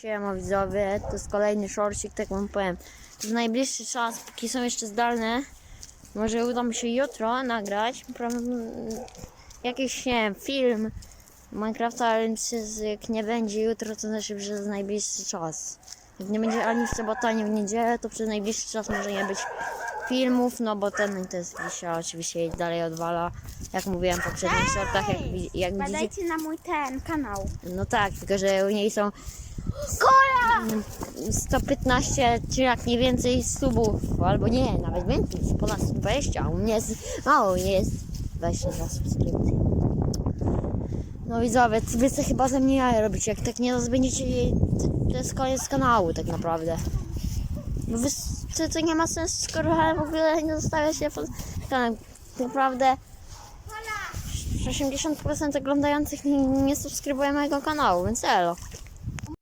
Siema widzowie, to jest kolejny shortcik, tak wam powiem. To w najbliższy czas, póki są jeszcze zdalne, może uda mi się jutro nagrać jakiś, nie wiem, film Minecrafta, ale jak nie będzie jutro, to znaczy przez najbliższy czas. Jak nie będzie ani w sobotę, ani w niedzielę, to przez najbliższy czas może nie być filmów, no bo ten to jest dzisiaj oczywiście dalej odwala, jak mówiłem w poprzednich shortach, jak, jak widzicie. Na mój ten kanał. No tak, tylko że u niej są Kola! 115 czy jak nie więcej subów, albo nie, nawet więcej, ponad 120, a u mnie jest mało, jest 22 subskrypcje. No widzowie, wy sobie chyba ze mnie jaja robicie, jak tak nie będziecie, to, to jest koniec kanału tak naprawdę. Bo wy, to, to nie ma sensu, skoro w ogóle nie zostawia się pod kanałem. Tak naprawdę 80% oglądających nie, nie subskrybuje mojego kanału, więc elo.